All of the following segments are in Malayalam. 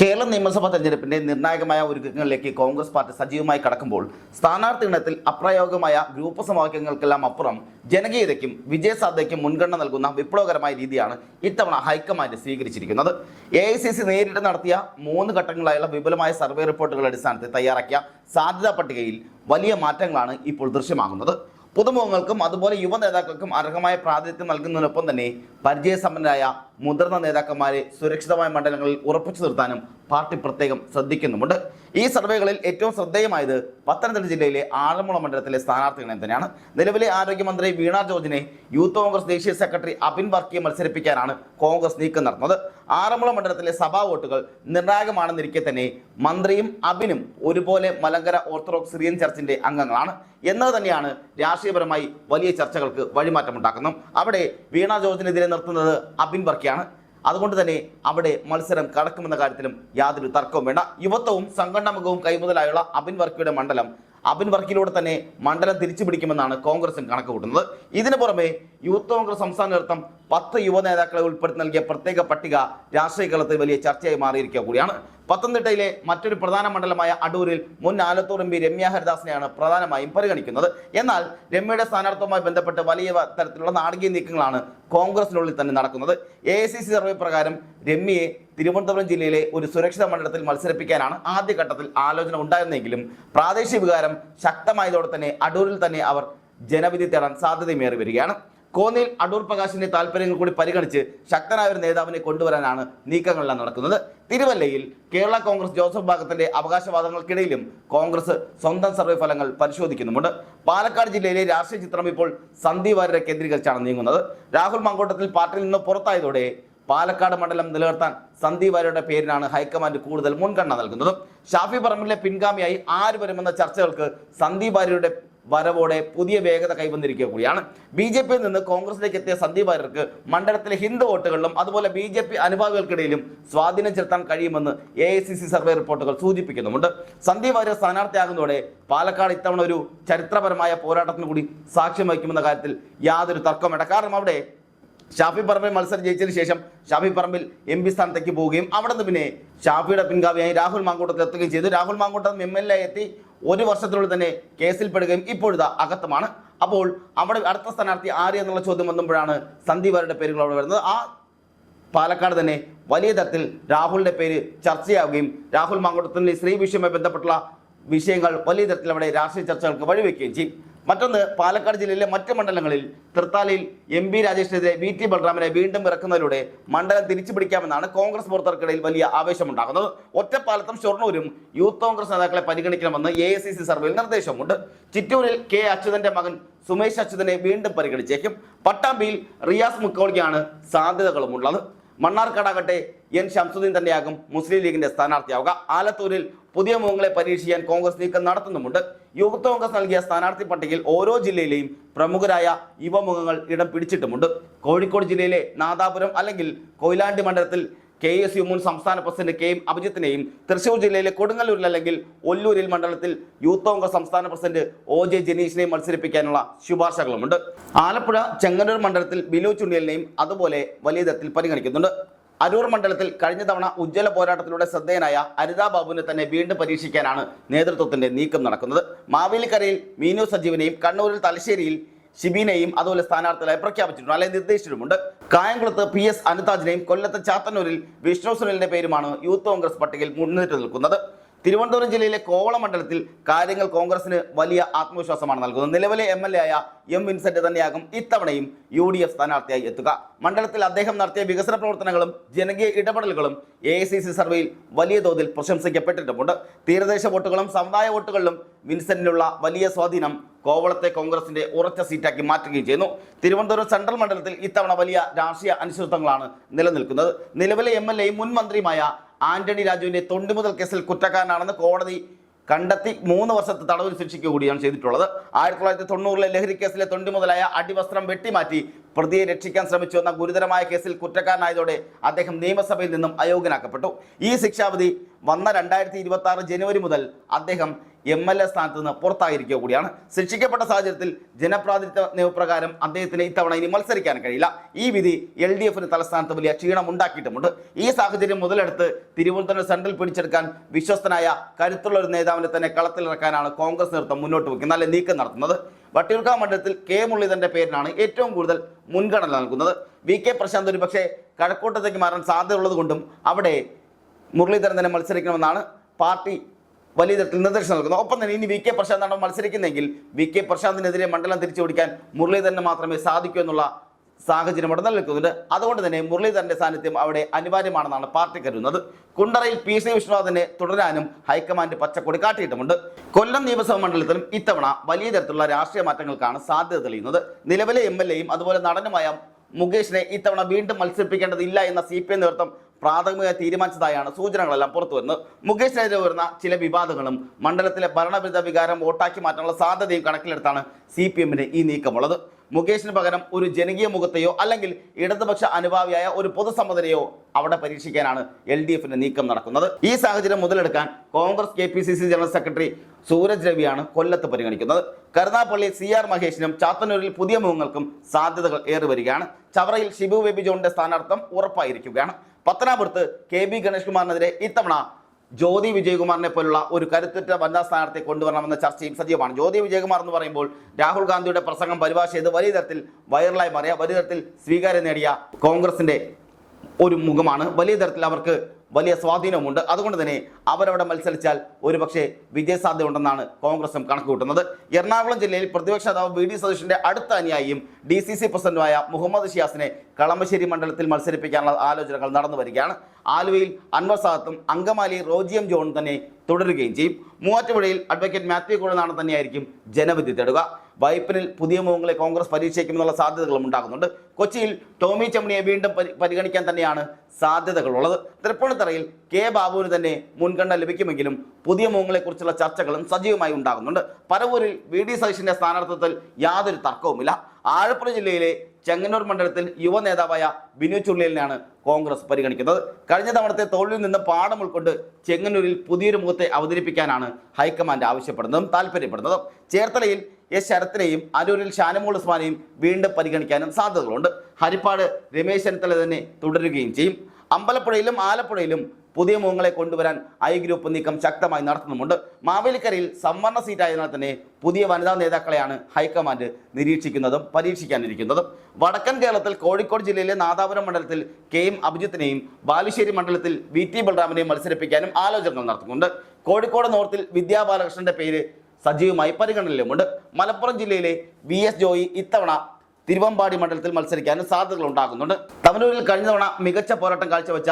കേരള നിയമസഭാ തെരഞ്ഞെടുപ്പിന്റെ നിർണായകമായ ഒരുക്കങ്ങളിലേക്ക് കോൺഗ്രസ് പാർട്ടി സജീവമായി കടക്കുമ്പോൾ സ്ഥാനാർത്ഥി ഇണത്തിൽ അപ്രായോഗികമായ ഗ്രൂപ്പ് സമവാക്യങ്ങൾക്കെല്ലാം അപ്പുറം ജനകീയതയ്ക്കും വിജയസാധ്യതയ്ക്കും മുൻഗണന നൽകുന്ന വിപ്ലവകരമായ രീതിയാണ് ഇത്തവണ ഹൈക്കമാൻഡ് സ്വീകരിച്ചിരിക്കുന്നത്. എ ഐ സി സി നേരിട്ട് നടത്തിയ മൂന്ന് ഘട്ടങ്ങളായുള്ള വിപുലമായ സർവേ റിപ്പോർട്ടുകളുടെ അടിസ്ഥാനത്തിൽ തയ്യാറാക്കിയ സാധ്യതാ പട്ടികയിൽ വലിയ മാറ്റങ്ങളാണ് ഇപ്പോൾ ദൃശ്യമാകുന്നത്. പുതുമുഖങ്ങൾക്കും അതുപോലെ യുവ നേതാക്കൾക്കും അർഹമായ പ്രാതിനിധ്യം നൽകുന്നതിനൊപ്പം തന്നെ പരിചയസമ്പന്നരായ മുതിർന്ന നേതാക്കന്മാരെ സുരക്ഷിതമായ മണ്ഡലങ്ങളിൽ ഉറപ്പിച്ചു നിർത്താനും പാർട്ടി പ്രത്യേകം ശ്രദ്ധിക്കുന്നുമുണ്ട്. ഈ സർവേകളിൽ ഏറ്റവും ശ്രദ്ധേയമായത് പത്തനംതിട്ട ജില്ലയിലെ ആലമുള മണ്ഡലത്തിലെ സ്ഥാനാർത്ഥികളെ തന്നെയാണ്. നിലവിലെ ആരോഗ്യമന്ത്രി വീണ ജോർജിനെ യൂത്ത് കോൺഗ്രസ് ദേശീയ സെക്രട്ടറി അബിൻ വർക്കിയെ മത്സരിപ്പിക്കാനാണ് കോൺഗ്രസ് നീക്കം നടന്നത്. ആറന്മുള മണ്ഡലത്തിലെ സഭാ വോട്ടുകൾ നിർണായകമാണെന്നിരിക്കെ തന്നെ മന്ത്രിയും അബിനും ഒരുപോലെ മലങ്കര ഓർത്തഡോക്സ് സിറിയൻ ചർച്ചിന്റെ അംഗങ്ങളാണ്. എന്നത് തന്നെയാണ് രാഷ്ട്രീയപരമായി വലിയ ചർച്ചകൾക്ക് വഴിമാറ്റമുണ്ടാക്കുന്നത്. അവിടെ വീണ ജോർജിനെതിരെ നിർത്തുന്നത് അബിൻ വർക്കിയാണ്. അതുകൊണ്ട് തന്നെ അവിടെ മത്സരം കടക്കുമെന്ന കാര്യത്തിലും യാതൊരു തർക്കവും വേണ്ട. യുവത്വവും സംഘടനാമുഖവും കൈമുതലായുള്ള അബിൻ വർക്കിയുടെ മണ്ഡലം അബിൻ വർക്കിലൂടെ തന്നെ മണ്ഡലം തിരിച്ചു പിടിക്കുമെന്നാണ് കോൺഗ്രസും കണക്ക് കൂട്ടുന്നത് ഇതിനു പുറമെ യൂത്ത് കോൺഗ്രസ് സംസ്ഥാന നേതൃത്വം പത്ത് യുവ നേതാക്കളെ ഉൾപ്പെടുത്തി നൽകിയ പ്രത്യേക പട്ടിക രാഷ്ട്രീയ കളത്തിൽ വലിയ ചർച്ചയായി മാറിയിരിക്കുക കൂടിയാണ്. പത്തനംതിട്ടയിലെ മറ്റൊരു പ്രധാന മണ്ഡലമായ അടൂരിൽ മുൻ ആലത്തൂർ എം പി രമ്യ ഹരിദാസിനെയാണ് പ്രധാനമായും പരിഗണിക്കുന്നത്. എന്നാൽ രമ്യയുടെ സ്ഥാനാർത്ഥവുമായി ബന്ധപ്പെട്ട് വലിയ തരത്തിലുള്ള നാടകീയ നീക്കങ്ങളാണ് കോൺഗ്രസിനുള്ളിൽ തന്നെ നടക്കുന്നത്. എ സർവേ പ്രകാരം രമ്യയെ തിരുവനന്തപുരം ജില്ലയിലെ ഒരു സുരക്ഷിത മണ്ഡലത്തിൽ മത്സരിപ്പിക്കാനാണ് ആദ്യഘട്ടത്തിൽ ആലോചന ഉണ്ടായിരുന്നെങ്കിലും പ്രാദേശിക വികാരം ശക്തമായതോടെ തന്നെ അടൂരിൽ തന്നെ അവർ ജനവിധി തേടാൻ സാധ്യതയുമേറി വരികയാണ്. കോന്നിയിൽ അടൂർ പ്രകാശിന്റെ താല്പര്യങ്ങൾ കൂടി പരിഗണിച്ച് ശക്തനായ ഒരു നേതാവിനെ കൊണ്ടുവരാനാണ് നീക്കങ്ങളെല്ലാം നടക്കുന്നത്. തിരുവല്ലയിൽ കേരള കോൺഗ്രസ് ജോസഫ് ഭാഗത്തിന്റെ അവകാശവാദങ്ങൾക്കിടയിലും കോൺഗ്രസ് സ്വന്തം സർവേ ഫലങ്ങൾ പരിശോധിക്കുന്നുമുണ്ട്. പാലക്കാട് ജില്ലയിലെ രാഷ്ട്രീയ ചിത്രം ഇപ്പോൾ സന്ദീപ് കേന്ദ്രീകരിച്ചാണ് നീങ്ങുന്നത്. രാഹുൽ മങ്കോട്ടത്തിൽ പാർട്ടിയിൽ നിന്ന് പുറത്തായതോടെ പാലക്കാട് മണ്ഡലം നിലനിർത്താൻ സന്ദീപ് വാര്യരുടെ പേരിനാണ് ഹൈക്കമാൻഡ് കൂടുതൽ മുൻഗണന നൽകുന്നത്. ഷാഫി പറമ്പിലെ പിൻഗാമിയായി ആര് വരുമെന്ന ചർച്ചകൾക്ക് സന്ദീപ് വാര്യരുടെ വരവോടെ പുതിയ വേഗത കൈവന്നിരിക്കുക കൂടിയാണ് ബി ജെ പിയിൽ നിന്ന് കോൺഗ്രസിലേക്ക് എത്തിയ സന്ദീപ് വാര്യർക്ക് മണ്ഡലത്തിലെ ഹിന്ദു വോട്ടുകളിലും അതുപോലെ ബി ജെ പി അനുഭാവികൾക്കിടയിലും സ്വാധീനം ചെലുത്താൻ കഴിയുമെന്ന് A I C C survey റിപ്പോർട്ടുകൾ സൂചിപ്പിക്കുന്നുമുണ്ട്. സന്ദീപ് വാര്യർ സ്ഥാനാർത്ഥിയാകുന്നതോടെ പാലക്കാട് ഇത്തവണ ഒരു ചരിത്രപരമായ പോരാട്ടത്തിന് കൂടി സാക്ഷ്യം വഹിക്കുമെന്ന കാര്യത്തിൽ യാതൊരു തർക്കവും വേണ്ട കാരണം അവിടെ ഷാഫി പറമ്പിൽ മത്സരം ജയിച്ചതിന് ശേഷം ഷാഫി പറമ്പിൽ എം പി സ്ഥാനത്തേക്ക് പോവുകയും അവിടെ നിന്ന് പിന്നെ ഷാഫിയുടെ പിൻഗാമിയായി രാഹുൽ മാങ്കൂട്ടത്തിൽ എത്തുകയും ചെയ്തു. Rahul Mankoottam M L A എത്തി. ഒരു വർഷത്തിനുള്ളിൽ തന്നെ കേസിൽപ്പെടുകയും ഇപ്പോഴിതാ അകത്തമാണ്. അപ്പോൾ അവിടെ അടുത്ത സ്ഥാനാർത്ഥി ആര് എന്നുള്ള ചോദ്യം വന്നപ്പോഴാണ് സന്ദീപ് അവരുടെ പേരുകൾ അവിടെ വരുന്നത്. ആ പാലക്കാട് തന്നെ വലിയ തരത്തിൽ രാഹുലിന്റെ പേര് ചർച്ചയാവുകയും രാഹുൽ മാങ്കൂട്ടത്തിന്റെ സ്ത്രീ വിഷയവുമായി ബന്ധപ്പെട്ടുള്ള വിഷയങ്ങൾ വലിയ തരത്തിൽ അവിടെ രാഷ്ട്രീയ ചർച്ചകൾക്ക് വഴിവെക്കുകയും ചെയ്യും. മറ്റൊന്ന് പാലക്കാട് ജില്ലയിലെ മറ്റ് മണ്ഡലങ്ങളിൽ തൃത്താലയിൽ എം പി രാജേഷിനെതിരെ വി ടി ബൽറാമിനെ വീണ്ടും ഇറക്കുന്നതിലൂടെ മണ്ഡലം തിരിച്ചു പിടിക്കാമെന്നാണ് കോൺഗ്രസ് പ്രവർത്തകർക്കിടയിൽ വലിയ ആവേശമുണ്ടാകുന്നത്. ഒറ്റപ്പാലത്തും ഷൊർണൂരും യൂത്ത് കോൺഗ്രസ് നേതാക്കളെ പരിഗണിക്കണമെന്ന് എ ഐ സി സി സർവേയിൽ നിർദ്ദേശമുണ്ട്. ചിറ്റൂരിൽ കെ അച്യുതന്റെ മകൻ സുമേഷ് അച്യുതനെ വീണ്ടും പരിഗണിച്ചേക്കും. പട്ടാമ്പിയിൽ റിയാസ് മുക്കോളിക്കാണ് സാധ്യതകളുമുള്ളത്. മണ്ണാർക്കാടാകട്ടെ എൻ ശംസുദ്ദീൻ തന്നെയാകും മുസ്ലിം ലീഗിന്റെ സ്ഥാനാർത്ഥിയാവുക. ആലത്തൂരിൽ പുതിയ മുഖങ്ങളെ പരീക്ഷിക്കാൻ കോൺഗ്രസ് നീക്കം നടത്തുന്നുമുണ്ട്. യൂത്ത് കോൺഗ്രസ് നൽകിയ സ്ഥാനാർത്ഥി പട്ടികയിൽ ഓരോ ജില്ലയിലെയും പ്രമുഖരായ യുവമുഖങ്ങൾ ഇടം പിടിച്ചിട്ടുമുണ്ട്. കോഴിക്കോട് ജില്ലയിലെ നാദാപുരം അല്ലെങ്കിൽ കൊയിലാണ്ടി മണ്ഡലത്തിൽ കെ എസ് യു മുൻ സംസ്ഥാന പ്രസിഡന്റ് കെ എം അഭിജിത്തിനെയും തൃശൂർ ജില്ലയിലെ കൊടുങ്ങല്ലൂരിൽ അല്ലെങ്കിൽ ഒല്ലൂരിൽ മണ്ഡലത്തിൽ യൂത്ത് കോൺഗ്രസ് സംസ്ഥാന പ്രസിഡന്റ് ഒ ജെ ജനീഷിനെയും മത്സരിപ്പിക്കാനുള്ള ശുപാർശകളുമുണ്ട്. ആലപ്പുഴ ചെങ്ങന്നൂർ മണ്ഡലത്തിൽ ബിനു ചുണ്ടിയലിനെയും അതുപോലെ വലിയ തരത്തിൽ പരിഗണിക്കുന്നുണ്ട്. അരൂർ മണ്ഡലത്തിൽ കഴിഞ്ഞ തവണ ഉജ്ജ്വല പോരാട്ടത്തിലൂടെ ശ്രദ്ധേയനായ അനിതാ ബാബുവിനെ തന്നെ വീണ്ടും പരീക്ഷിക്കാനാണ് നേതൃത്വത്തിന്റെ നീക്കം നടക്കുന്നത്. മാവേലിക്കരയിൽ മീനു സജീവനെയും കണ്ണൂരിൽ തലശ്ശേരിയിൽ ഷിബിനെയും അതുപോലെ സ്ഥാനാർത്ഥികളായി പ്രഖ്യാപിച്ചിട്ടുണ്ട്. അല്ലെങ്കിൽ നിർദ്ദേശിച്ചിട്ടുമുണ്ട്. കായംകുളത്ത് പി എസ് അനിതാജിനെയും കൊല്ലത്ത് ചാത്തന്നൂരിൽ വിഷ്ണു സുനിലിന്റെ പേരുമാണ് യൂത്ത് കോൺഗ്രസ് പട്ടികയിൽ മുന്നിട്ട് നിൽക്കുന്നത്. തിരുവനന്തപുരം ജില്ലയിലെ കോവള മണ്ഡലത്തിൽ കാര്യങ്ങൾ കോൺഗ്രസിന് വലിയ ആത്മവിശ്വാസമാണ് നൽകുന്നത്. നിലവിലെ എം എൽ എ ആയ എം വിൻസെന്റ് തന്നെയാകും ഇത്തവണയും യു ഡി എഫ് സ്ഥാനാർത്ഥിയായി എത്തുക. മണ്ഡലത്തിൽ അദ്ദേഹം നടത്തിയ വികസന പ്രവർത്തനങ്ങളും ജനകീയ ഇടപെടലുകളും എ ഐ സി സി സർവേയിൽ വലിയ തോതിൽ പ്രശംസിക്കപ്പെട്ടിട്ടുമുണ്ട്. തീരദേശ വോട്ടുകളും സമുദായ വോട്ടുകളിലും വിൻസെന്റിനുള്ള വലിയ സ്വാധീനം കോവളത്തെ കോൺഗ്രസിന്റെ ഉറച്ച സീറ്റാക്കി മാറ്റുകയും ചെയ്യുന്നു. തിരുവനന്തപുരം സെൻട്രൽ മണ്ഡലത്തിൽ ഇത്തവണ വലിയ രാഷ്ട്രീയ അനിശ്ചിതത്വങ്ങളാണ് നിലനിൽക്കുന്നത്. നിലവിലെ എം എൽ എയും മുൻ മന്ത്രിയുമായ ആന്റണി രാജുവിന്റെ തൊണ്ടിമുതൽ കേസിൽ കുറ്റക്കാരനാണെന്ന് കോടതി കണ്ടെത്തി മൂന്ന് വർഷത്തെ തടവിൽ ശിക്ഷിക്കുക കൂടിയാണ് ചെയ്തിട്ടുള്ളത്. ആയിരത്തി തൊള്ളായിരത്തി തൊണ്ണൂറിലെ ലഹരി കേസിലെ തൊണ്ടി മുതലായ അടിവസ്ത്രം വെട്ടിമാറ്റി പ്രതിയെ രക്ഷിക്കാൻ ശ്രമിച്ചു എന്ന ഗുരുതരമായ കേസിൽ കുറ്റക്കാരനായതോടെ അദ്ദേഹം നിയമസഭയിൽ നിന്നും അയോഗ്യനാക്കപ്പെട്ടു. ഈ ശിക്ഷാവിധി വന്ന രണ്ടായിരത്തി ഇരുപത്തി ആറ് ജനുവരി മുതൽ അദ്ദേഹം എം എൽ എ സ്ഥാനത്ത് നിന്ന് പുറത്തായിരിക്കുക കൂടിയാണ്. ശിക്ഷിക്കപ്പെട്ട സാഹചര്യത്തിൽ ജനപ്രാതിനിധ്യ നിയമപ്രകാരം അദ്ദേഹത്തിന് ഇത്തവണ ഇനി മത്സരിക്കാൻ കഴിയില്ല. ഈ വിധി എൽ ഡി എഫിന് തലസ്ഥാനത്ത് വലിയ ക്ഷീണം ഉണ്ടാക്കിയിട്ടുമുണ്ട്. ഈ സാഹചര്യം മുതലെടുത്ത് തിരുവനന്തപുരം സെൻട്രൽ പിടിച്ചെടുക്കാൻ വിശ്വസ്തനായ കരുത്തുള്ള ഒരു നേതാവിനെ തന്നെ കളത്തിലിറക്കാനാണ് കോൺഗ്രസ് നേതൃത്വം മുന്നോട്ട് വയ്ക്കുന്നത്. നല്ല നീക്കം നടത്തുന്നത്. വട്ടിയൂർക്കാവ് മണ്ഡലത്തിൽ കെ മുരളീധരന്റെ പേരിനാണ് ഏറ്റവും കൂടുതൽ മുൻഗണന നൽകുന്നത്. വി കെ പ്രശാന്ത് ഒരു പക്ഷേ കഴക്കൂട്ടത്തേക്ക് മാറാൻ സാധ്യതയുള്ളത് കൊണ്ടും അവിടെ മുരളീധരൻ തന്നെ മത്സരിക്കണമെന്നാണ് പാർട്ടി വലിയ തരത്തിൽ നിർദ്ദേശം നൽകുന്നത്. ഒപ്പം തന്നെ ഇനി വി കെ പ്രശാന്താണ് മത്സരിക്കുന്നെങ്കിൽ വി കെ പ്രശാന്തിനെതിരെ മണ്ഡലം തിരിച്ചു പിടിക്കാൻ മുരളീധരന് മാത്രമേ സാധിക്കൂ എന്നുള്ള സാഹചര്യം അവിടെ നിലനിൽക്കുന്നുണ്ട്. അതുകൊണ്ട് തന്നെ മുരളീധരന്റെ സാന്നിധ്യം അവിടെ അനിവാര്യമാണെന്നാണ് പാർട്ടി കരുതുന്നത്. കുണ്ടറയിൽ പി സി വിശ്വനാഥനെ തുടരാനും ഹൈക്കമാൻഡ് പച്ചക്കൊടി കാട്ടിയിട്ടുമുണ്ട്. കൊല്ലം നിയമസഭാ മണ്ഡലത്തിലും ഇത്തവണ വലിയ തരത്തിലുള്ള രാഷ്ട്രീയ മാറ്റങ്ങൾക്കാണ് സാധ്യത തെളിയുന്നത്. നിലവിലെ എം അതുപോലെ നടനുമായ മുകേഷിനെ ഇത്തവണ വീണ്ടും മത്സരിപ്പിക്കേണ്ടതില്ല എന്ന സി പി എം നേതൃത്വം പ്രാഥമിക തീരുമാനിച്ചതായാണ് സൂചനകളെല്ലാം പുറത്തു വരുന്നത് മുകേഷിനെതിരെ വരുന്ന ചില വിവാദങ്ങളും മണ്ഡലത്തിലെ ഭരണവിരുദ്ധ വികാരം വോട്ടാക്കി മാറ്റാനുള്ള സാധ്യതയും കണക്കിലെടുത്താണ് സി പി എമ്മിന് ഈ നീക്കമുള്ളത്. മുകേഷിന് പകരം ഒരു ജനകീയ മുഖത്തെയോ അല്ലെങ്കിൽ ഇടതുപക്ഷ അനുഭാവിയായ ഒരു പൊതുസമ്മതനെയോ അവിടെ പരീക്ഷിക്കാനാണ് എൽ ഡി എഫിന്റെ നീക്കം നടക്കുന്നത്. ഈ സാഹചര്യം മുതലെടുക്കാൻ Congress K P C C general secretary Sooraj രവിയാണ് കൊല്ലത്ത് പരിഗണിക്കുന്നത്. കരുനാപ്പള്ളി സി ആർ മഹേഷിനും ചാത്തന്നൂരിൽ പുതിയ മുഖങ്ങൾക്കും സാധ്യതകൾ ഏറി വരികയാണ് ചവറയിൽ ഷിബു ബേബി ജോണിന്റെ സ്ഥാനാർത്ഥം ഉറപ്പായിരിക്കുകയാണ്. പത്തനാപുരത്ത് കെ ബി ഗണേഷ് കുമാറിനെതിരെ ഇത്തവണ ജ്യോതി വിജയകുമാറിനെ പോലുള്ള ഒരു കരുത്തുറ്റ വനിതാ സ്ഥാനാർത്ഥിയെ കൊണ്ടുവരണമെന്ന ചർച്ചയും സജീവമാണ്. ജ്യോതി വിജയകുമാർ എന്ന് പറയുമ്പോൾ രാഹുൽ ഗാന്ധിയുടെ പ്രസംഗം പരിഭാഷ ചെയ്ത് വലിയ തരത്തിൽ വൈറലായി മാറിയ വലിയ തരത്തിൽ സ്വീകാര്യം നേടിയ കോൺഗ്രസിന്റെ ഒരു മുഖമാണ്. വലിയ തരത്തിൽ അവർക്ക് വലിയ സ്വാധീനമുണ്ട് അതുകൊണ്ട് തന്നെ അവരവിടെ മത്സരിച്ചാൽ ഒരുപക്ഷെ വിജയസാധ്യത ഉണ്ടെന്നാണ് കോൺഗ്രസും കണക്കുകൂട്ടുന്നത്. എറണാകുളം ജില്ലയിൽ പ്രതിപക്ഷ നേതാവ് വി ഡി സതീഷിന്റെ അടുത്ത അനുയായിയും ഡി സി സി പ്രസിഡന്റുമായ മുഹമ്മദ് ഷിയാസിനെ കളമശ്ശേരി മണ്ഡലത്തിൽ മത്സരിപ്പിക്കാനുള്ള ആലോചനകൾ നടന്നു വരികയാണ്. ആലുവയിൽ അൻവർ സാദത്തും അങ്കമാലി റോജിയം ജോൺ തന്നെ തുടരുകയും ചെയ്യും. മൂവാറ്റുപുഴയിൽ അഡ്വക്കേറ്റ് മാത്യു കുഴനാണ് തന്നെയായിരിക്കും ജനവിധി തേടുക. വൈപ്പിനിൽ പുതിയ മുഖങ്ങളെ കോൺഗ്രസ് പരീക്ഷിക്കുമെന്നുള്ള സാധ്യതകളും ഉണ്ടാകുന്നുണ്ട്. കൊച്ചിയിൽ ടോമി ചമ്മണിയെ വീണ്ടും പരിഗണിക്കാൻ തന്നെയാണ് സാധ്യതകളുള്ളത്. തൃപ്പൂണിത്തറയിൽ കെ ബാബുവിന് തന്നെ മുൻഗണന ലഭിക്കുമെങ്കിലും പുതിയ മുഖങ്ങളെക്കുറിച്ചുള്ള ചർച്ചകളും സജീവമായി ഉണ്ടാകുന്നുണ്ട്. പരവൂരിൽ വി ഡി സതീഷിന്റെ സ്ഥാനാർത്ഥിത്വത്തിൽ യാതൊരു തർക്കവുമില്ല. ആലപ്പുഴ ജില്ലയിലെ ചെങ്ങന്നൂർ മണ്ഡലത്തിൽ യുവ നേതാവായ ബിനു ചുള്ളിലിനെയാണ് കോൺഗ്രസ് പരിഗണിക്കുന്നത്. കഴിഞ്ഞ തവണത്തെ തോൽവിയിൽ നിന്ന് പാഠം ഉൾക്കൊണ്ട് ചെങ്ങന്നൂരിൽ പുതിയൊരു മുഖത്തെ അവതരിപ്പിക്കാനാണ് ഹൈക്കമാൻഡ് ആവശ്യപ്പെടുന്നതും താല്പര്യപ്പെടുന്നതും. ചേർത്തലയിൽ എസ് ശരത്തിനെയും അരൂരിൽ ഷാനമോൾ ഉസ്മാനെയും വീണ്ടും പരിഗണിക്കാനും സാധ്യതകളുണ്ട്. ഹരിപ്പാട് രമേശ് ചെന്നിത്തല തന്നെ തുടരുകയും ചെയ്യും. അമ്പലപ്പുഴയിലും ആലപ്പുഴയിലും പുതിയ മുഖങ്ങളെ കൊണ്ടുവരാൻ ഐ ഗ്രൂപ്പ് നീക്കം ശക്തമായി നടത്തുന്നുമുണ്ട്. മാവേലിക്കരയിൽ സംവരണ സീറ്റായതിനാൽ തന്നെ പുതിയ വനിതാ നേതാക്കളെയാണ് ഹൈക്കമാൻഡ് നിരീക്ഷിക്കുന്നതും പരീക്ഷിക്കാനിരിക്കുന്നതും. വടക്കൻ കേരളത്തിൽ കോഴിക്കോട് ജില്ലയിലെ നാദാപുരം മണ്ഡലത്തിൽ കെ എം അഭിജിത്തിനെയും ബാലുശ്ശേരി മണ്ഡലത്തിൽ വി ടി ബൽറാമിനെയും മത്സരിപ്പിക്കാനും ആലോചനകൾ നടത്തുന്നുണ്ട്. കോഴിക്കോട് നോർത്തിൽ വിദ്യാ ബാലകൃഷ്ണന്റെ പേര് സജീവമായി പരിഗണനയിലുമുണ്ട്. മലപ്പുറം ജില്ലയിലെ വി എസ് ജോയി ഇത്തവണ തിരുവമ്പാടി മണ്ഡലത്തിൽ മത്സരിക്കാനും സാധ്യതകൾ ഉണ്ടാകുന്നുണ്ട്. തവനൂരിൽ കഴിഞ്ഞ തവണ മികച്ച പോരാട്ടം കാഴ്ചവെച്ച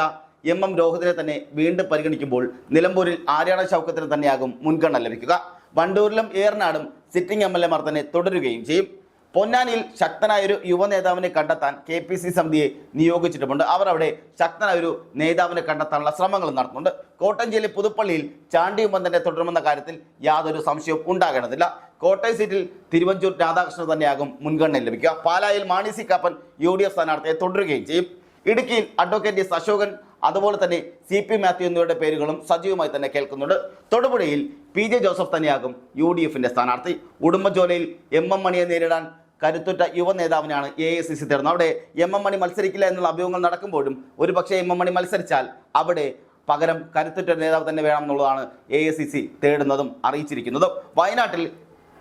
എം എം രോഹിതിനെ തന്നെ വീണ്ടും പരിഗണിക്കുമ്പോൾ നിലമ്പൂരിൽ ആര്യാട ശൗക്കത്തിന് തന്നെയാകും മുൻഗണന ലഭിക്കുക. വണ്ടൂരിലും ഏറനാടും സിറ്റിംഗ് എം എൽ എമാർ തന്നെ തുടരുകയും ചെയ്യും. പൊന്നാനിയിൽ ശക്തനായ ഒരു യുവ നേതാവിനെ കണ്ടെത്താൻ കെ പി സി സമിതിയെ നിയോഗിച്ചിട്ടുമുണ്ട്. അവർ അവിടെ ശക്തനായ ഒരു നേതാവിനെ കണ്ടെത്താനുള്ള ശ്രമങ്ങൾ നടത്തുന്നുണ്ട്. കോട്ടയം ജില്ലയിൽ പുതുപ്പള്ളിയിൽ ചാണ്ടി ഉമ്മൻ തുടരുമെന്ന കാര്യത്തിൽ യാതൊരു സംശയവും ഉണ്ടാകേണ്ടതില്ല. കോട്ടയം സീറ്റിൽ തിരുവഞ്ചൂർ രാധാകൃഷ്ണൻ തന്നെയാകും മുൻഗണന ലഭിക്കുക. പാലായിൽ Mani C Kappan U D F സ്ഥാനാർത്ഥിയെ തുടരുകയും ചെയ്യും. ഇടുക്കിയിൽ അഡ്വക്കേറ്റ് എസ് അശോകൻ അതുപോലെ തന്നെ സി പി മാത്യു എന്നിവരുടെ പേരുകളും സജീവമായി തന്നെ കേൾക്കുന്നുണ്ട്. തൊടുപുഴയിൽ പി ജെ ജോസഫ് തന്നെയാകും യു ഡി എഫിന്റെ സ്ഥാനാർത്ഥി. ഉടുമ്പജോലയിൽ എം എം മണിയെ നേരിടാൻ കരുത്തുറ്റ യുവ നേതാവിനാണ് എ ഐ സി സി തേടുന്നത്. അവിടെ എം എം മണി മത്സരിക്കില്ല എന്നുള്ള അഭ്യൂഹങ്ങൾ നടക്കുമ്പോഴും ഒരു പക്ഷേ എം എം മണി മത്സരിച്ചാൽ അവിടെ പകരം കരുത്തുറ്റ നേതാവ് തന്നെ വേണം എന്നുള്ളതാണ് എ സി സി തേടുന്നതും അറിയിച്ചിരിക്കുന്നതും. വയനാട്ടിൽ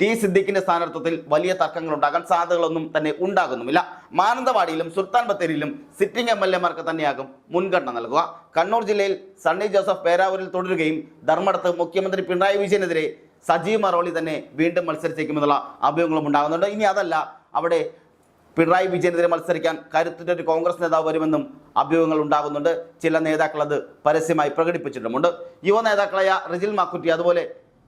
ടി സിദ്ദിഖിന്റെ സ്ഥാനാർത്ഥത്തിൽ വലിയ തർക്കങ്ങൾ ഉണ്ടാകാൻ സാധ്യതകളൊന്നും തന്നെ ഉണ്ടാകുന്നുമില്ല. മാനന്തവാടിയിലും സുൽത്താൻ ബത്തേരിയിലും സിറ്റിംഗ് എം എൽ എമാർക്ക് തന്നെയാകും മുൻഗണന നൽകുക. കണ്ണൂർ ജില്ലയിൽ സണ്ണി ജോസഫ് പേരാവൂരിൽ തുടരുകയും ധർമ്മടത്ത് മുഖ്യമന്ത്രി പിണറായി വിജയനെതിരെ സജീവ് മറോളി തന്നെ വീണ്ടും മത്സരിച്ചേക്കുമെന്നുള്ള അഭ്യൂഹങ്ങളും ഉണ്ടാകുന്നുണ്ട്. ഇനി അതല്ല അവിടെ പിണറായി വിജയനെതിരെ മത്സരിക്കാൻ കരുത്തുറ്റ ഒരു കോൺഗ്രസ് നേതാവ് വരുമെന്നും അഭ്യൂഹങ്ങൾ ഉണ്ടാകുന്നുണ്ട്. ചില നേതാക്കൾ അത് പരസ്യമായി പ്രകടിപ്പിച്ചിട്ടുമുണ്ട്. യുവ നേതാക്കളായ റിജിൽ മാക്കുറ്റി അതുപോലെ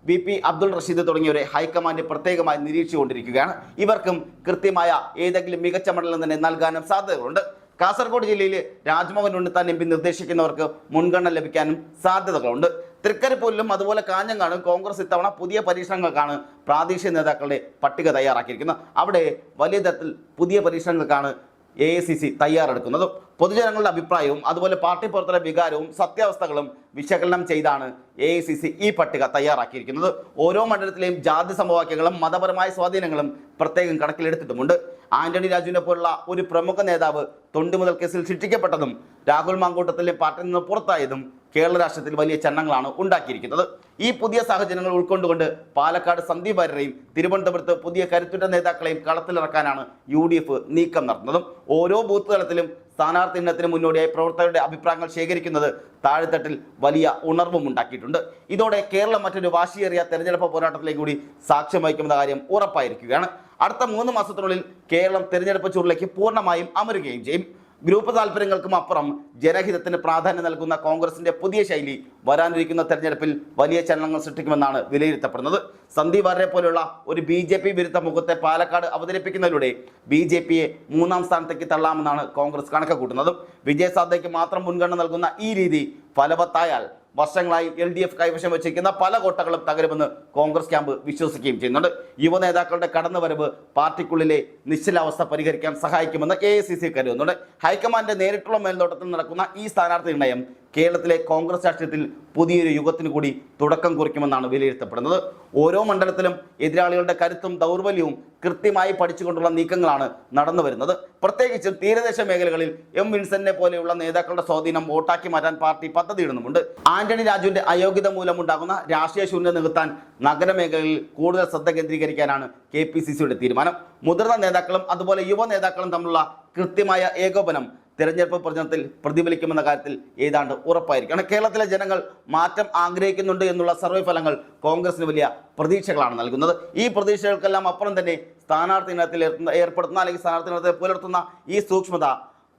വി പി അബ്ദുൾ റഷീദ് തുടങ്ങിയവരെ ഹൈക്കമാൻഡ് പ്രത്യേകമായി നിരീക്ഷിച്ചുകൊണ്ടിരിക്കുകയാണ്. ഇവർക്കും കൃത്യമായ ഏതെങ്കിലും മികച്ച മണ്ഡലം തന്നെ നൽകാനും സാധ്യതകളുണ്ട്. കാസർഗോഡ് ജില്ലയിൽ രാജ്മോഹൻ ഉണ്ണിത്താൻ എം പി നിർദ്ദേശിക്കുന്നവർക്ക് മുൻഗണന ലഭിക്കാനും സാധ്യതകളുണ്ട്. തൃക്കരിപ്പൂരിലും അതുപോലെ കാഞ്ഞങ്ങാടും കോൺഗ്രസ് ഇത്തവണ പുതിയ പരീക്ഷണങ്ങൾക്കാണ് പ്രാദേശിക നേതാക്കളുടെ പട്ടിക തയ്യാറാക്കിയിരിക്കുന്നത്. അവിടെ വലിയ തരത്തിൽ പുതിയ പരീക്ഷണങ്ങൾക്കാണ് എ ഐ സി സി തയ്യാറെടുക്കുന്നത് പൊതുജനങ്ങളുടെ അഭിപ്രായവും അതുപോലെ പാർട്ടി പുറത്തുള്ള വികാരവും സത്യാവസ്ഥകളും വിശകലനം ചെയ്താണ് എ ഐ സി സി ഈ പട്ടിക തയ്യാറാക്കിയിരിക്കുന്നത്. ഓരോ മണ്ഡലത്തിലെയും ജാതി സമവാക്യങ്ങളും മതപരമായ സ്വാധീനങ്ങളും പ്രത്യേകം കണക്കിലെടുത്തിട്ടുമുണ്ട്. ആന്റണി രാജുവിനെ പോലുള്ള ഒരു പ്രമുഖ നേതാവ് തൊണ്ടുമുതൽ കേസിൽ ശിക്ഷിക്കപ്പെട്ടതും രാഹുൽ മാങ്കൂട്ടത്തിലെ പാർട്ടിയിൽ നിന്ന് പുറത്തായതും കേരള രാഷ്ട്രത്തിൽ വലിയ ചലനങ്ങളാണ് ഉണ്ടാക്കിയിരിക്കുന്നത്. ഈ പുതിയ സാഹചര്യങ്ങൾ ഉൾക്കൊണ്ടുകൊണ്ട് പാലക്കാട് സന്ദീപ് വാര്യരെയും തിരുവനന്തപുരത്ത് പുതിയ കരുത്തുറ്റ നേതാക്കളെയും കളത്തിലിറക്കാനാണ് യു ഡി എഫ് നീക്കം നടത്തുന്നതും ഓരോ ബൂത്ത് തലത്തിലും സ്ഥാനാർത്ഥി ഇനത്തിന് മുന്നോടിയായി പ്രവർത്തകരുടെ അഭിപ്രായങ്ങൾ ശേഖരിക്കുന്നത് താഴെത്തട്ടിൽ വലിയ ഉണർവും ഉണ്ടാക്കിയിട്ടുണ്ട്. ഇതോടെ കേരളം മറ്റൊരു വാശിയേറിയ തെരഞ്ഞെടുപ്പ് പോരാട്ടത്തിലേക്ക് കൂടി സാക്ഷ്യം വഹിക്കുന്ന കാര്യം ഉറപ്പായിരിക്കുകയാണ്. അടുത്ത മൂന്ന് മാസത്തിനുള്ളിൽ കേരളം തെരഞ്ഞെടുപ്പ് ചൂടിലേക്ക് പൂർണമായും അമരുകയും ചെയ്യും. ഗ്രൂപ്പ് താല്പര്യങ്ങൾക്കും അപ്പുറം ജനഹിതത്തിന് പ്രാധാന്യം നൽകുന്ന കോൺഗ്രസിന്റെ പുതിയ ശൈലി വരാനിരിക്കുന്ന തെരഞ്ഞെടുപ്പിൽ വലിയ ചലനങ്ങൾ സൃഷ്ടിക്കുമെന്നാണ് വിലയിരുത്തപ്പെടുന്നത്. സന്ദീപ് വാര്യരെ പോലുള്ള ഒരു ബി ജെ പി വിരുദ്ധ മുഖത്തെ പാലക്കാട് അവതരിപ്പിക്കുന്നതിലൂടെ ബി ജെ പിയെ മൂന്നാം സ്ഥാനത്തേക്ക് തള്ളാമെന്നാണ് കോൺഗ്രസ് കണക്ക് കൂട്ടുന്നത്. വിജയസാധ്യതയ്ക്ക് മാത്രം മുൻഗണന നൽകുന്ന ഈ രീതി ഫലവത്തായാൽ വർഷങ്ങളായി എൽ ഡി എഫ് കൈവശം വെച്ചിരിക്കുന്ന പല കോട്ടകളും തകരുമെന്ന് കോൺഗ്രസ് ക്യാമ്പ് വിശ്വസിക്കുകയും ചെയ്യുന്നുണ്ട്. യുവ നേതാക്കളുടെ കടന്നുവരവ് പാർട്ടിക്കുള്ളിലെ നിശ്ചലാവസ്ഥ പരിഹരിക്കാൻ സഹായിക്കുമെന്ന് എ ഐ സി സി കരുതുന്നുണ്ട്. ഹൈക്കമാൻഡ് നേരിട്ടുള്ള മേൽനോട്ടത്തിൽ നടക്കുന്ന ഈ സ്ഥാനാർത്ഥി നിർണയം കേരളത്തിലെ കോൺഗ്രസ് രാഷ്ട്രീയത്തിൽ പുതിയൊരു യുഗത്തിന് കൂടി തുടക്കം കുറിക്കുമെന്നാണ് വിലയിരുത്തപ്പെടുന്നത്. ഓരോ മണ്ഡലത്തിലും എതിരാളികളുടെ കരുത്തും ദൗർബല്യവും കൃത്യമായി പഠിച്ചുകൊണ്ടുള്ള നീക്കങ്ങളാണ് നടന്നു വരുന്നത്. പ്രത്യേകിച്ചും തീരദേശ മേഖലകളിൽ എം വിൻസെന്റിനെ പോലെയുള്ള നേതാക്കളുടെ സ്വാധീനം വോട്ടാക്കി മാറ്റാൻ പാർട്ടി പദ്ധതിയിടുന്നുമുണ്ട്. ആന്റണി രാജുവിന്റെ അയോഗ്യത മൂലമുണ്ടാകുന്ന രാഷ്ട്രീയ ശൂന്യത നികത്താൻ നഗരമേഖലയിൽ കൂടുതൽ ശ്രദ്ധ കേന്ദ്രീകരിക്കാനാണ് കെ പി സി സിയുടെ തീരുമാനം. മുതിർന്ന നേതാക്കളും അതുപോലെ യുവ നേതാക്കളും തമ്മിലുള്ള കൃത്യമായ ഏകോപനം തെരഞ്ഞെടുപ്പ് പ്രചരണത്തിൽ പ്രതിഫലിക്കുമെന്ന കാര്യത്തിൽ ഏതാണ്ട് ഉറപ്പായിരിക്കും. കേരളത്തിലെ ജനങ്ങൾ മാറ്റം ആഗ്രഹിക്കുന്നുണ്ട് എന്നുള്ള സർവേ ഫലങ്ങൾ കോൺഗ്രസിന് വലിയ പ്രതീക്ഷകളാണ് നൽകുന്നത്. ഈ പ്രതീക്ഷകൾക്കെല്ലാം അപ്പുറം തന്നെ സ്ഥാനാർത്ഥി ഇനത്തിൽ ഏർപ്പെടുത്തുന്ന അല്ലെങ്കിൽ സ്ഥാനാർത്ഥി ഇനത്തെ പുലർത്തുന്ന ഈ സൂക്ഷ്മത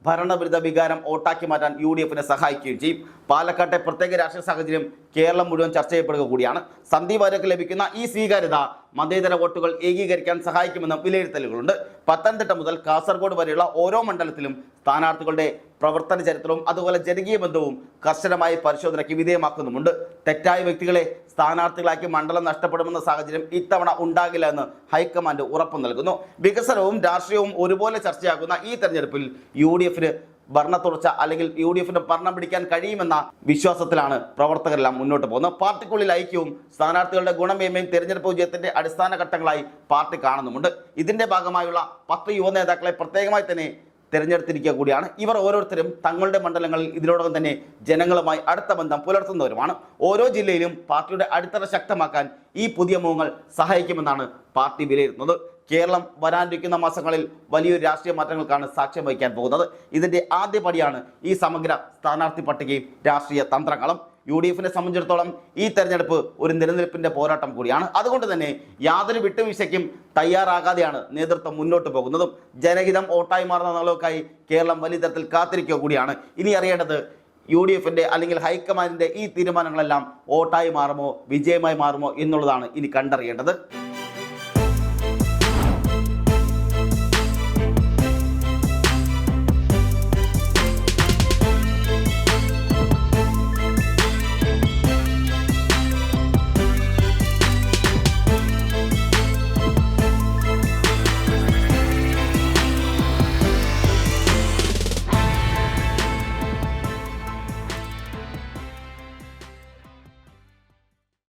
ഭരണവിരുദ്ധ വികാരം ഓട്ടാക്കി മാറ്റാൻ യു ഡി എഫിനെ സഹായിക്കുകയും ചെയ്യും. പാലക്കാട്ടെ പ്രത്യേക രാഷ്ട്രീയ സാഹചര്യം കേരളം മുഴുവൻ ചർച്ച ചെയ്യപ്പെടുക കൂടിയാണ്. സന്ദീപ് വാര്യർക്ക് ലഭിക്കുന്ന ഈ സ്വീകാര്യത മതേതര വോട്ടുകൾ ഏകീകരിക്കാൻ സഹായിക്കുമെന്ന വിലയിരുത്തലുകളുണ്ട്. പത്തനംതിട്ട മുതൽ കാസർഗോഡ് വരെയുള്ള ഓരോ മണ്ഡലത്തിലും സ്ഥാനാർത്ഥികളുടെ പ്രവർത്തന ചരിത്രവും അതുപോലെ ജനകീയ ബന്ധവും കർശനമായി പരിശോധനയ്ക്ക് വിധേയമാക്കുന്നുമുണ്ട്. തെറ്റായ വ്യക്തികളെ സ്ഥാനാർത്ഥികളാക്കി മണ്ഡലം നഷ്ടപ്പെടുമെന്ന സാഹചര്യം ഇത്തവണ ഉണ്ടാകില്ല എന്ന് ഹൈക്കമാൻഡ് ഉറപ്പു നൽകുന്നു. വികസനവും രാഷ്ട്രീയവും ഒരുപോലെ ചർച്ചയാക്കുന്ന ഈ തെരഞ്ഞെടുപ്പിൽ യു ഡി എഫിന് ഭരണത്തുടർച്ച അല്ലെങ്കിൽ യു ഡി എഫിന് ഭരണം പിടിക്കാൻ കഴിയുമെന്ന വിശ്വാസത്തിലാണ് പ്രവർത്തകരെല്ലാം മുന്നോട്ട് പോകുന്നത്. പാർട്ടിക്കുള്ളിൽ ഐക്യവും സ്ഥാനാർത്ഥികളുടെ ഗുണമേന്മയും തെരഞ്ഞെടുപ്പ് വിജയത്തിന്റെ അടിസ്ഥാന ഘട്ടങ്ങളായി പാർട്ടി കാണുന്നുമുണ്ട്. ഇതിന്റെ ഭാഗമായുള്ള പത്ത് യുവ നേതാക്കളെ പ്രത്യേകമായി തന്നെ തിരഞ്ഞെടുത്തിരിക്കുക കൂടിയാണ്. ഇവർ ഓരോരുത്തരും തങ്ങളുടെ മണ്ഡലങ്ങളിൽ ഇതിനോടകം തന്നെ ജനങ്ങളുമായി അടുത്ത ബന്ധം പുലർത്തുന്നവരുമാണ്. ഓരോ ജില്ലയിലും പാർട്ടിയുടെ അടിത്തറ ശക്തമാക്കാൻ ഈ പുതിയ മുഖങ്ങൾ സഹായിക്കുമെന്നാണ് പാർട്ടി വിലയിരുത്തുന്നത്. കേരളം വരാനിരിക്കുന്ന മാസങ്ങളിൽ വലിയൊരു രാഷ്ട്രീയ മാറ്റങ്ങൾക്കാണ് സാക്ഷ്യം വഹിക്കാൻ പോകുന്നത്. ഇതിന്റെ ആദ്യപടിയാണ് ഈ സമഗ്ര സ്ഥാനാർത്ഥി പട്ടികയും രാഷ്ട്രീയ തന്ത്രങ്ങളും. യു ഡി എഫിനെ സംബന്ധിച്ചിടത്തോളം ഈ തെരഞ്ഞെടുപ്പ് ഒരു നിലനിൽപ്പിന്റെ പോരാട്ടം കൂടിയാണ്. അതുകൊണ്ട് തന്നെ യാതൊരു വിട്ടുവീഴ്ചയ്ക്കും തയ്യാറാകാതെയാണ് നേതൃത്വം മുന്നോട്ട് പോകുന്നതും. ജനഹിതം ഓട്ടായി മാറുന്ന നാളുകൾക്കായി കേരളം വലിയ തരത്തിൽ കാത്തിരിക്കുക കൂടിയാണ്. ഇനി അറിയേണ്ടത് യു ഡി എഫിന്റെ അല്ലെങ്കിൽ ഹൈക്കമാൻഡിന്റെ ഈ തീരുമാനങ്ങളെല്ലാം ഓട്ടായി മാറുമോ വിജയമായി മാറുമോ എന്നുള്ളതാണ് ഇനി കണ്ടറിയേണ്ടത്.